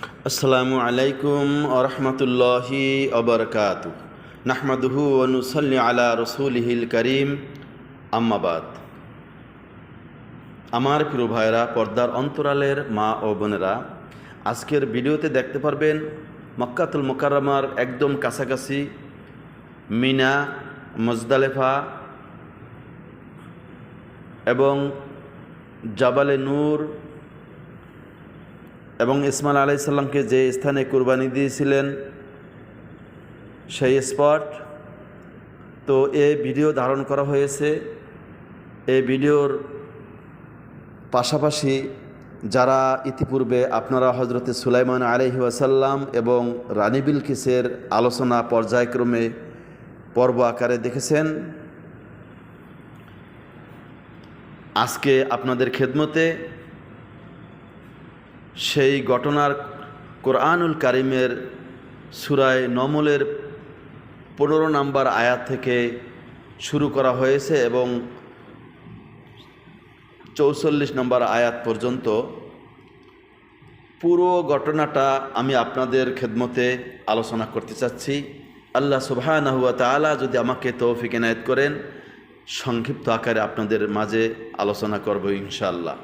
আসসালামু আলাইকুম আরহামতুল্লাহি অবরকাত নাহমাদুহু অনুসল্লি আলা রসুলহিল করিম। আম্মাবাদ আমার প্রিয় ভাইরা পর্দার অন্তরালের মা ও বোনেরা, আজকের ভিডিওতে দেখতে পারবেন মক্কাতুল মোকাররমার একদম কাছাকাছি মিনা, মজদালেফা এবং জাবালে নূর এবং ইসমাল আলাইসাল্লামকে যে স্থানে কুরবানি দিয়েছিলেন, সেই স্পট। তো এই ভিডিও ধারণ করা হয়েছে। এই ভিডিওর পাশাপাশি যারা ইতিপূর্বে আপনারা হজরতে সুলাইমান আলহি ওয়াসাল্লাম এবং রানিবিল কিসের আলোচনা পর্যায়ক্রমে পর্ব আকারে দেখেছেন, আজকে আপনাদের খেদমতে সেই ঘটনার কোরআনুল কারিমের সুরায় নমলের পনেরো নম্বর আয়াত থেকে শুরু করা হয়েছে এবং চৌচল্লিশ নম্বর আয়াত পর্যন্ত পুরো ঘটনাটা আমি আপনাদের খেদমতে আলোচনা করতে চাচ্ছি। আল্লাহ সুবাহানহুয়া তালা যদি আমাকে তৌফিক এনায়ত করেন, সংক্ষিপ্ত আকারে আপনাদের মাঝে আলোচনা করব ইনশাল্লাহ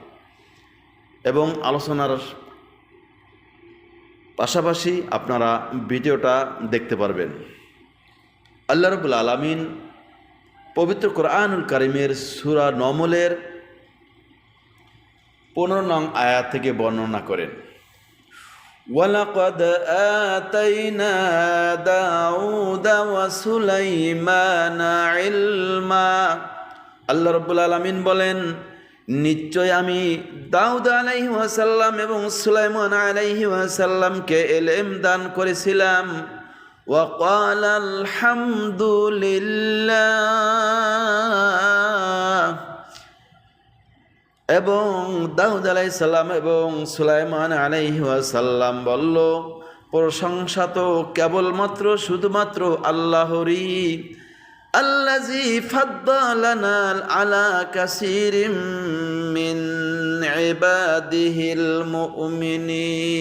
এবং আলোচনার পাশাপাশি আপনারা ভিডিওটা দেখতে পারবেন আল্লাহ রবুল আলমিন পবিত্র কোরআনুল করিমের সুরা নমলের পনেরো নং আয়াত থেকে বর্ণনা করেন ولقد آتينا داود وسليمان علما আল্লাহ রব্বুল আলমিন বলেন নিশ্চয় আমি দাউদ আলাইহি ওয়াসাল্লাম এবং সুলাইমান আলাইহি ওয়াসাল্লামকে এলেম দান করেছিলাম وقال الحمد لله এবং দাউদ আলাই সাল্লাম এবং সুলাইমান আলাইহি ওয়াসাল্লাম বলল প্রশংসা তো কেবলমাত্র শুধুমাত্র আল্লাহরই আল্লাজি ফাদ্দালানাল আলা কাসীরিম মিন ইবাদিহিল মুমিনিন।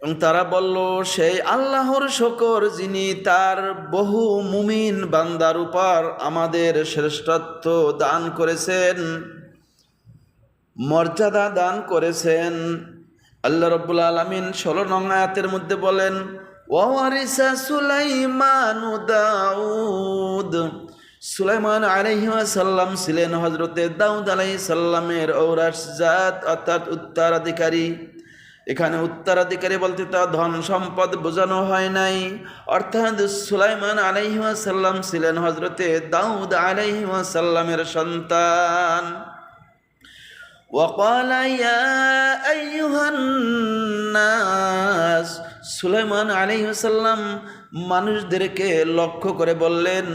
এবং তারা বলল, সেই আল্লাহর শকর যিনি তার বহু মুমিন বান্দার উপর আমাদের শ্রেষ্ঠত্ব দান করেছেন, মর্যাদা দান করেছেন আল্লাহ রব্বুল আলমিন ষোলো নং আয়াতের মধ্যে বলেন ওয়ারিসা সুলাইমান দাউদ। সুলাইমান আলহিসাল্লাম ছিলেন হজরতে দাউদ আলাইসাল্লামের ঔরাস জাত, অর্থাৎ উত্তরাধিকারী। এখানে উত্তরাধিকারী বলতে তা ধন সম্পদ বোঝানো হয় নাই। অর্থাৎ সুলাইমান আলাইসাল্লাম ছিলেন হজরতে দাউদ আলাইসাল্লামের সন্তান। وقال يا أيها الناس সুলাইমান আলাইসাল্লাম মানুষদেরকে লক্ষ্য করে বললেন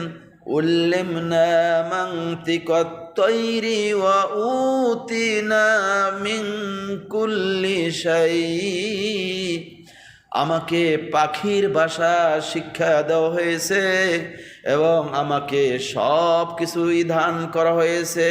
علمنا منطق الطير وأوتنا من كل شيء আমাকে পাখির ভাষা শিক্ষা দেওয়া হয়েছে এবং আমাকে সব কিছুই দান করা হয়েছে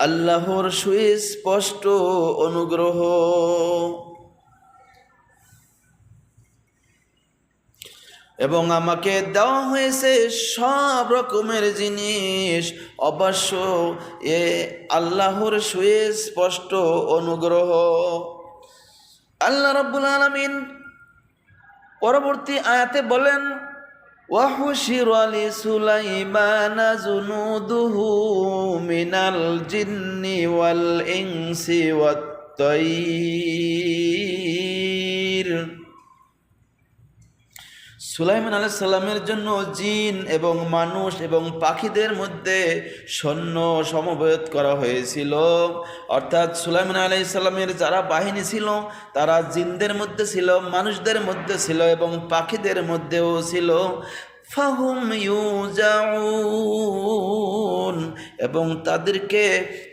আল্লাহর সুস্পষ্ট অনুগ্রহ। এবং আমাকে দেওয়া হয়েছে সব রকমের জিনিস। অবশ্য এ আল্লাহর সুস্পষ্ট অনুগ্রহ। আল্লাহ রাব্বুল আলামিন পরবর্তী আয়াতে বলেন ওয়াহুশির আলি সুলাইমান জুনুদুহু মিনাল জিন্নি ওয়াল সুলাইমান আলাইসাল্লামের জন্য জিন এবং মানুষ এবং পাখিদের মধ্যে সৈন্য সমবেত করা হয়েছিল। অর্থাৎ সুলাইমান আলাইসাল্লামের যারা বাহিনী ছিল, তারা জিনদের মধ্যে ছিল, মানুষদের মধ্যে ছিল এবং পাখিদের মধ্যেও ছিল। ফাহুম ইউজাউন এবং তাদেরকে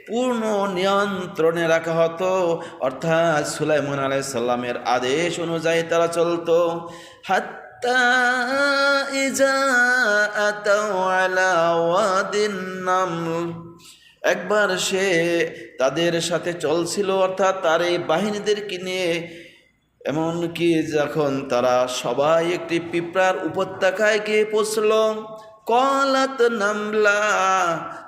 পূর্ণ নিয়ন্ত্রণে রাখা হতো। অর্থাৎ সুলাইমান আলাইসাল্লামের আদেশ অনুযায়ী তারা চলতো। একবার সে তাদের সাথে চলছিল, অর্থাৎ তার এই বাহিনীদেরকে নিয়ে। এমনকি যখন তারা সবাই একটি পিঁপড়ার উপত্যকায় গিয়ে পৌঁছল কলাত নামলা।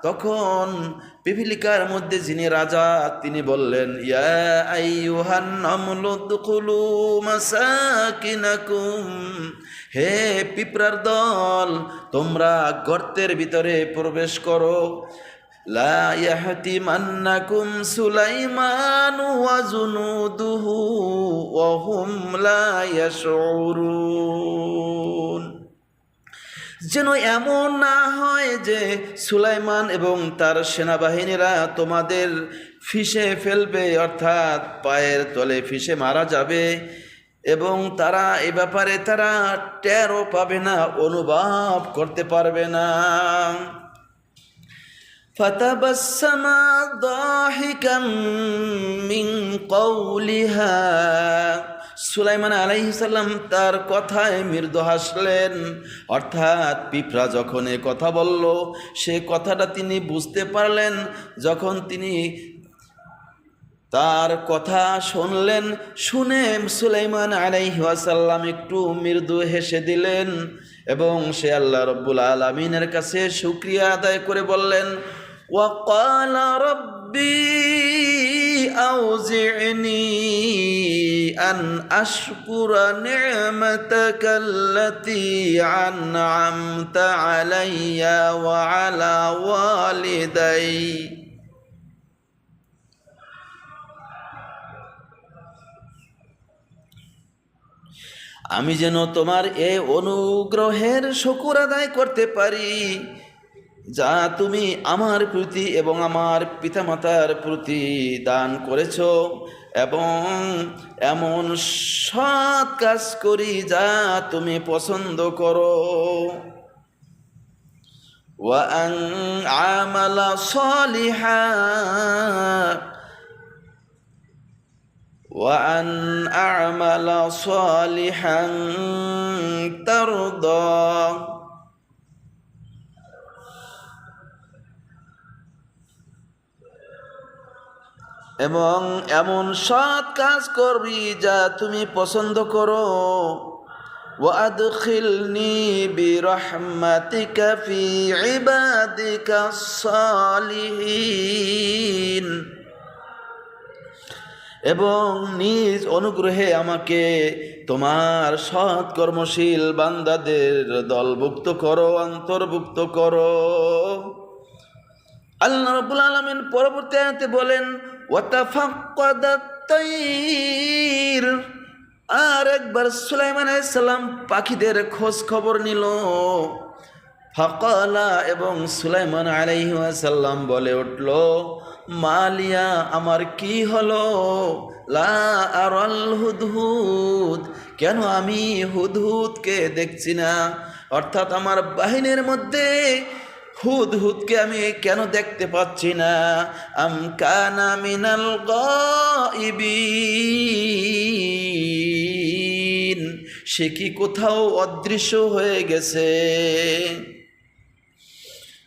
তখন পিপিলিকার মধ্যে যিনি রাজা, তিনি বললেন হে পিঁপড়ার দল, তোমরা গর্তের ভিতরে প্রবেশ করো। লাহতিমান্নাকুম সুলাইমান ওয়াজুনুদুহু অহুম লা ইয়াশউরুন। যেন এমন না হয় যে সুলাইমান এবং তার সেনাবাহিনীরা তোমাদের ফিসে ফেলবে অর্থাৎ পায়ের তলে ফিসে মারা যাবে এবং তারা এ ব্যাপারে তারা টেরও পাবে না অনুভব করতে পারবে না فتبسم ضاحكا من قولها সুলাইমান আলাইসাল্লাম তার কথায় মৃদ হাসলেন। অর্থাৎ পিঁপড়া যখন এ কথা বলল, সে কথাটা তিনি বুঝতে পারলেন। যখন তিনি তার কথা শুনলেন, শুনে সুলাইমান আলাইহাসাল্লাম একটু মৃদু হেসে দিলেন এবং সে আল্লাহ রব্বুল আলমিনের কাছে সুক্রিয়া আদায় করে বললেন ওয়াকালা রব্বী أوزعني أن أشكر نعمتك التي أنعمت علي وعلى والدي আমি যেন তোমার এ অনুগ্রহের শকুর আদায় করতে পারি যা তুমি আমার প্রতি এবং আমার পিতামাতার প্রতি দান করেছ এবং এমন সৎ কাজ করি যা তুমি পছন্দ করো وأن عمل صالحا وأن أعمل صالحا ترضى এবং এমন সৎ কাজ করবি যা তুমি পছন্দ করো وأدخلني برحمتك في عبادك الصالحين এবং নিজ অনুগ্রহে আমাকে তোমার সৎ কর্মশীল বান্দাদের দলভুক্ত করো অন্তর্ভুক্ত করো আল্লাহ রবুল আলমিন পরবর্তী আয়াতে বলেন ওয়াতাফাক্কাদাত-তাইর আর একবার সুলাইমান সালাম পাখিদের খোঁজ খবর নিল। ফকালা এবং সুলাইমান আলাইহাসাল্লাম বলে উঠল, মালিয়া, আমার কি হলো? লা হুদহুদ। কেন আমি হুদহুদকে দেখছি না? অর্থাৎ আমার বাহিনীর মধ্যে হুদ হুদকে আমি কেন দেখতে পাচ্ছি না? আম কানা সে কি কোথাও অদৃশ্য হয়ে গেছে?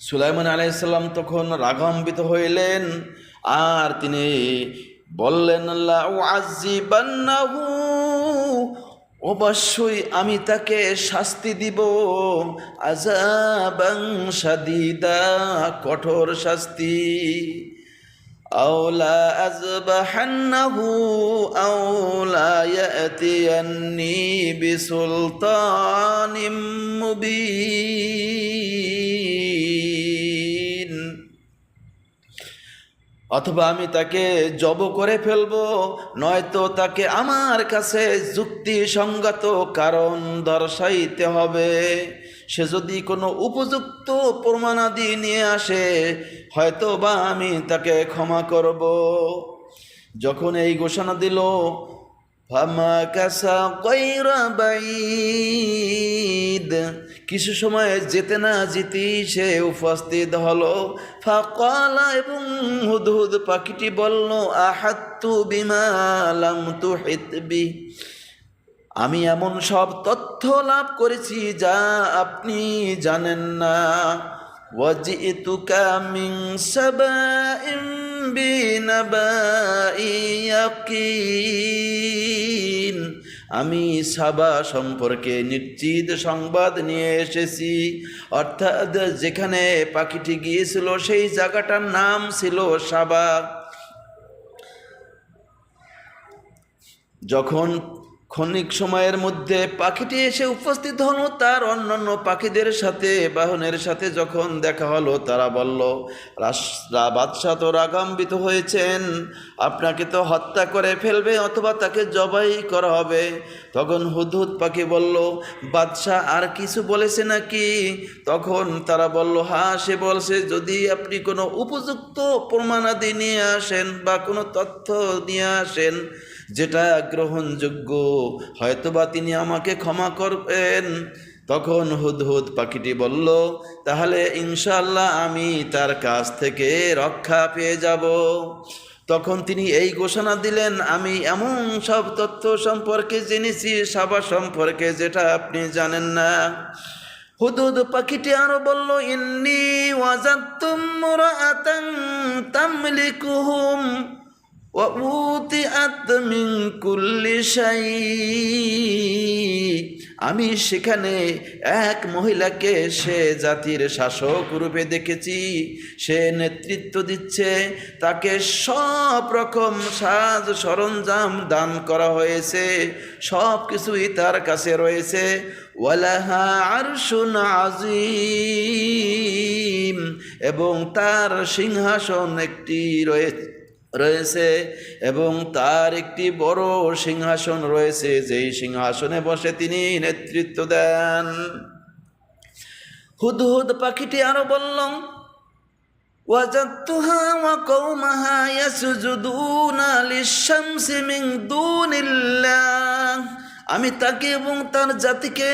সুলাইমান আলাইসাল্লাম তখন রাগাম্বিত হইলেন। আর তিনি বললেন আল্লাহ আজিবান্নাহু অবশ্যই আমি তাকে শাস্তি দিব। আজাবাং সাদিদা কঠোর শাস্তি। আওলা আজবাহান্নাহু আওলা ইয়াতিয়ান্নি বিসুলতানিম মুবিন। অথবা আমি তাকে জব করে ফেলব, নয়তো তাকে আমার কাছে যুক্তিসঙ্গত কারণ দর্শাইতে হবে। সে যদি কোনো উপযুক্ত প্রমাণাদি নিয়ে আসে হয়তো বা আমি তাকে ক্ষমা করব। যখন এই ঘোষণা দিল কিছু সময় যেতে না যেতেই সে উপস্থিত হলো। ফাকালা এবং হুদহুদ পাখিটি বলল, আহাত্তু বিমালাম তু হিতবি আমি এমন সব তথ্য লাভ করেছি যা আপনি জানেন না। মিন সাবাইন। বিনাবাই ইয়াকিন আমি সাবা সম্পর্কে নিশ্চিত সংবাদ নিয়ে এসেছি। অর্থাৎ যেখানে পাখিটি গিয়েছিল, সেই জায়গাটার নাম ছিল সাবা। যখন ক্ষণিক সময়ের মধ্যে পাখিটি এসে উপস্থিত হলো, তার অন্যান্য পাখিদের সাথে, বাহনের সাথে যখন দেখা হলো, তারা বলল বাদশাহ তো রাগাম্বিত হয়েছেন। আপনাকে তো হত্যা করে ফেলবে অথবা তাকে জবাই করা হবে। তখন হুদহুদ পাখি বলল, বাদশাহ আর কিছু বলেছে নাকি? তখন তারা বলল হ্যাঁ সে বলছে, যদি আপনি কোনো উপযুক্ত প্রমাণাদি নিয়ে আসেন বা কোনো তথ্য নিয়ে আসেন যেটা গ্রহণযোগ্য, হয়তোবা তিনি আমাকে ক্ষমা করবেন। তখন হুদহুদ পাখিটি বলল, তাহলে ইনশাল্লাহ আমি তার কাছ থেকে রক্ষা পেয়ে যাব। তখন তিনি এই ঘোষণা দিলেন, আমি এমন সব তথ্য সম্পর্কে জেনেছি, সাবা সম্পর্কে যেটা আপনি জানেন না। হুদুদ পাখিটি আরও বলল, ইন্নি ওয়াজাত্তুম মুরাআতান তামলিকুহুম। আমি সেখানে এক মহিলাকে সে জাতির শাসক রূপে দেখেছি। সে নেতৃত্ব দিচ্ছে। তাকে সব রকম সাজ সরঞ্জাম দান করা হয়েছে। সব কিছুই তার কাছে রয়েছে। ওয়ালাহা আজিম এবং তার সিংহাসন একটি রয়েছে। রয়েছে এবং তার একটি বড় সিংহাসন রয়েছে যেই সিংহাসনে বসে তিনি নেতৃত্ব দেন হুদহুদ পাখিটি আরো বলল وجدتها وقومها يسجدون للشمس من دون الله আমি তাকে এবং তার জাতিকে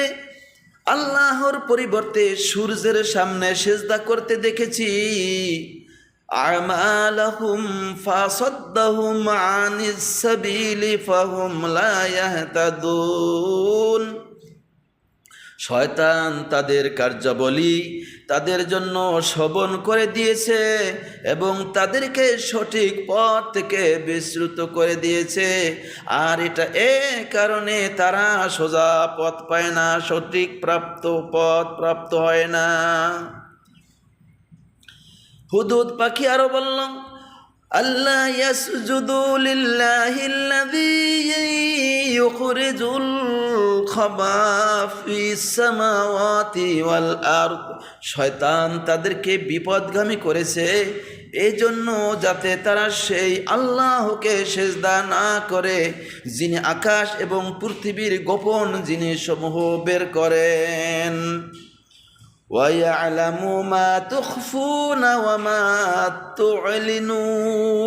আল্লাহর পরিবর্তে সূর্যের সামনে সেজদা করতে দেখেছি أعمالهم فصدهم عن السبيل فهم لا يهتدون শয়তান তাদের কার্যাবলী তাদের জন্য শোভন করে দিয়েছে এবং তাদেরকে সঠিক পথ থেকে বিশ্রুত করে দিয়েছে আর এটা এ কারণে তারা সোজা পথ পায় না সঠিক প্রাপ্ত পথ প্রাপ্ত হয় না হুদুদ পাখি আরও বলল আল্লাহ ইয়াসজুদু লিল্লাহিল্লাযী ইউখরিজুল খাবা ফিস সামাওয়াতি ওয়াল আরদ। শয়তান তাদেরকে বিপদগামী করেছে এই জন্য যাতে তারা সেই আল্লাহকে সেজদা না করে, যিনি আকাশ এবং পৃথিবীর গোপন জিনিসসমূহ বের করেন। ويعلم ما تخفون وما تعلنون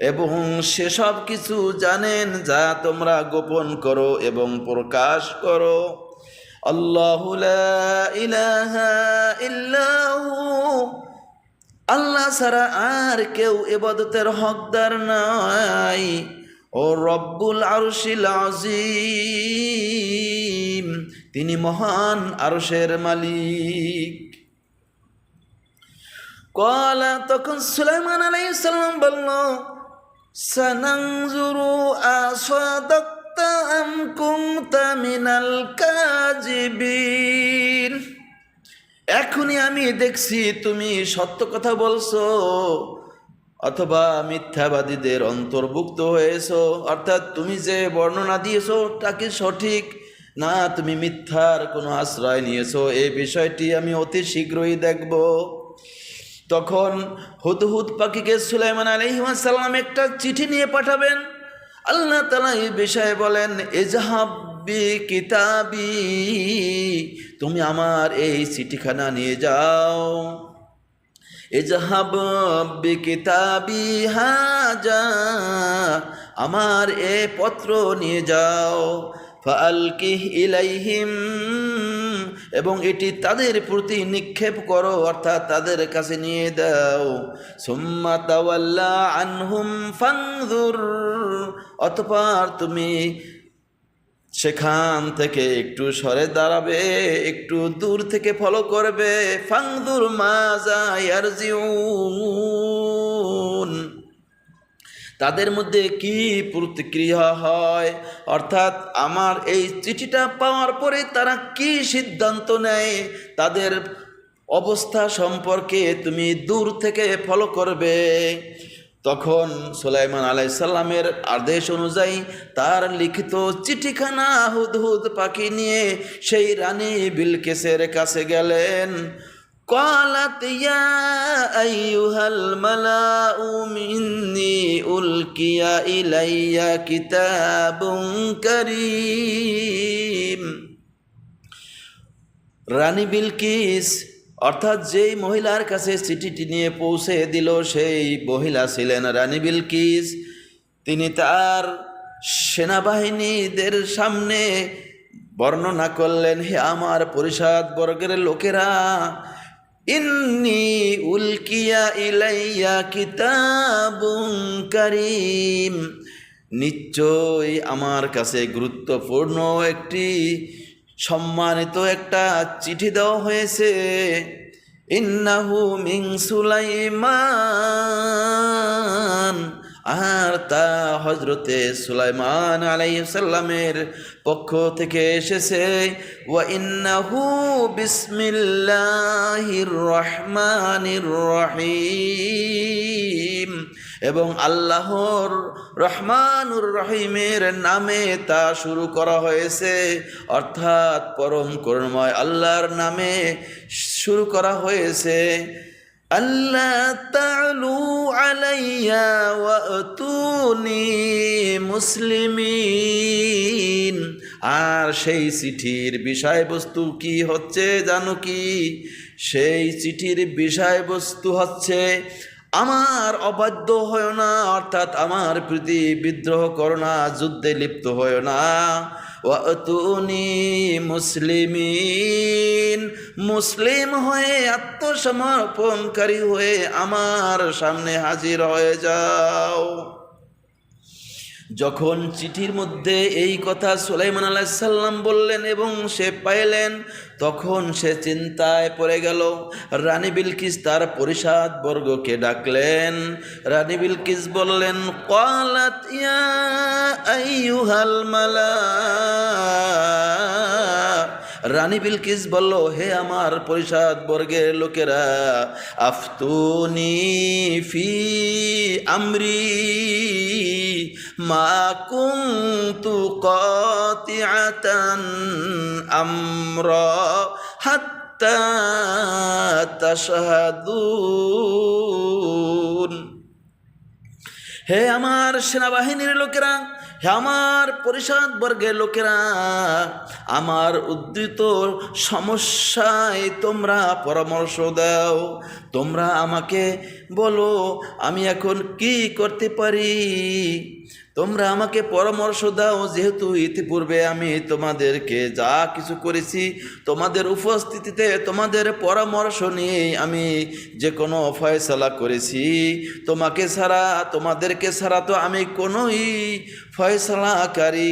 এবং সেসব কিছু জানেন যা তোমরা গোপন করো এবং প্রকাশ করো আল্লাহ ইলাহা ইল্লাহু আল্লাহ ছাড়া আর কেউ এবাদতের হকদার নাই ও রব্বুল আরশিল আজিম তিনি মহান আরশের মালিক। কলা তখন সুলাইমান আলাইহিস সালাম বলল, সানানজুরু আসাদাক্তা আম কুনতা মিনাল কাজিবিন? এখনই আমি দেখছি তুমি সত্য কথা বলছো, অথবা মিথ্যাবাদীদের অন্তর্ভুক্ত হয়েছো। অর্থাৎ তুমি যে বর্ণনা দিয়েছ তা কি সঠিক না, তুমি মিথ্যার কোনো আশ্রয় নিয়েছো। এই বিষয়টি আমি অতি শীঘ্রই দেখব। তখন হুদহুদ পাখিকে সুলাইমান আলহিমাসাল্লাম একটা চিঠি নিয়ে পাঠাবেন। আল্লাহ তালা এই বিষয়ে বলেন এজাহাবি কিতাবি তুমি আমার এই চিঠিখানা নিয়ে যাও। এজাহাব কিতাবি হাজা, আমার এ পত্র নিয়ে যাও। ফালকিহ ইলাইহিম, এবং এটি তাদের প্রতি নিক্ষেপ করো, অর্থাৎ তাদের কাছে নিয়ে দাও। সুম্মা তাওয়াল্লা আনহুম ফাংজুর অতপর তুমি সেখান থেকে একটু সরে দাঁড়াবে, একটু দূর থেকে ফলো করবে। ফাংদুর মাজা ইয়ারজিউন। তাদের মধ্যে কি প্রতিক্রিয়া হয়? অর্থাৎ আমার এই চিঠিটা পাওয়ার পরে তারা কি সিদ্ধান্ত নেয়? তাদের অবস্থা সম্পর্কে তুমি দূর থেকে ফলো করবে। তখন সুলাইমান আলাইসাল্লামের আদেশ অনুযায়ী তার লিখিত চিঠিখানা হুদহুদ পাখি নিয়ে সেই রানী বিলকেসের কাছে গেলেন। قالت يا أيها الملاء مني ألقي إلي كتاب كريم. রানী বিলকিস, অর্থাৎ যেই মহিলার কাছে চিঠিটি নিয়ে পৌঁছে দিল, সেই মহিলা ছিলেন রানী বিলকিস। তিনি তার সেনাবাহিনীদের সামনে বর্ণনা করলেন, হে আমার পরিষদ বর্গের লোকেরা ইন্নি উলকিয়া ইলাইয়া কিতাবুন করিম। নিশ্চয় আমার কাছে গুরুত্বপূর্ণ একটি, সম্মানিত একটা চিঠি দেওয়া হয়েছে। ইন্নাহু মিং সুলাইমান। আর তা হজরতে সুলাইমান আলাইসাল্লামের পক্ষ থেকে এসেছে। ওয়া ইন্নাহু বিসমিল্লাহির রহমানির রহিম। এবং আল্লাহর রহমানুর রহিমের নামে তা শুরু করা হয়েছে। অর্থাৎ পরম করুণময় আল্লাহর নামে শুরু করা হয়েছে। আল্লাহ তালু আলাইয়া ওয়াতুনি মুসলিমিন। আর সেই চিঠির বিষয়বস্তু কি হচ্ছে জানো কি? সেই চিঠির বিষয়বস্তু হচ্ছে, আমার অবাধ্য হয় না, অর্থাৎ আমার প্রতি বিদ্রোহ করো না, যুদ্ধে লিপ্ত হয় না। ওয়াতুনি মুসলিমিন মুসলিম হয়ে আত্মসমর্পণকারী হয়ে আমার সামনে হাজির হয়ে যাও। যখন চিঠির মধ্যে এই কথা সুলাইমান আলাইসাল্লাম বললেন এবং সে পাইলেন, তখন সে চিন্তায় পড়ে গেল। রানী বিলকিস তার পরিষদ বর্গকে ডাকলেন। রানী বিলকিস বললেন কালাত রানী বিলকিস বলল, হে আমার পরিষদ বর্গের লোকেরা, আফতুনি ফি আমরি। কাতিআতান আমরা হাত্তা তাশহাদুন। হে আমার সেনাবাহিনীর লোকেরা, হে আমার পরিষদ বর্গের লোকেরা, আমার উদ্ধৃত সমস্যায় তোমরা পরামর্শ দাও। তোমরা আমাকে বলো, আমি এখন কি করতে পারি? তোমরা আমাকে পরামর্শ দাও, যেহেতু ইতিপূর্বে আমি তোমাদেরকে যা কিছু করেছি, তোমাদের উপস্থিতিতে তোমাদের পরামর্শ নিয়ে আমি যে কোনো ফয়সলা করেছি। তোমাকে ছাড়া, তোমাদেরকে ছাড়া তো আমি কোনোই ফয়সলাকারী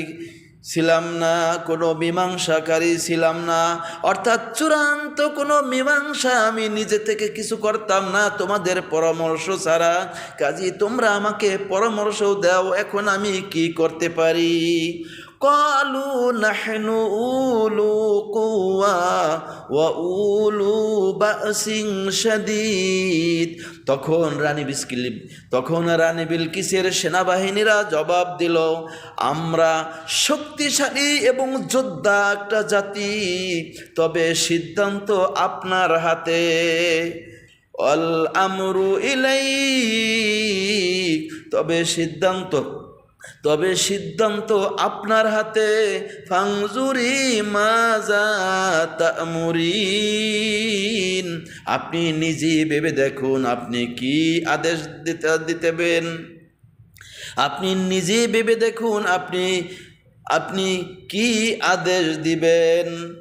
ছিলাম না, কোনো মীমাংসাকারী ছিলাম না। অর্থাৎ চূড়ান্ত কোনো মীমাংসা আমি নিজে থেকে কিছু করতাম না, তোমাদের পরামর্শ ছাড়া। কাজী, তোমরা আমাকে পরামর্শ দাও, এখন আমি কি করতে পারি? নাহনু উলু কুয়া ওয়া উলু বাসিং শাদীদ তখন রানী বিস্কিল তখন রানী বিলকিসের সেনাবাহিনীরা জবাব দিল, আমরা শক্তিশালী এবং যোদ্ধা একটা জাতি, তবে সিদ্ধান্ত আপনার হাতে। অল আমরু ইলাই তবে সিদ্ধান্ত তবে সিদ্ধান্ত আপনার হাতে। ফাংজুরি মাজা তামুরিন। আপনি নিজে ভেবে দেখুন আপনি কি আদেশ দিতে দিতেবেন আপনি নিজে ভেবে দেখুন আপনি আপনি কি আদেশ দিবেন।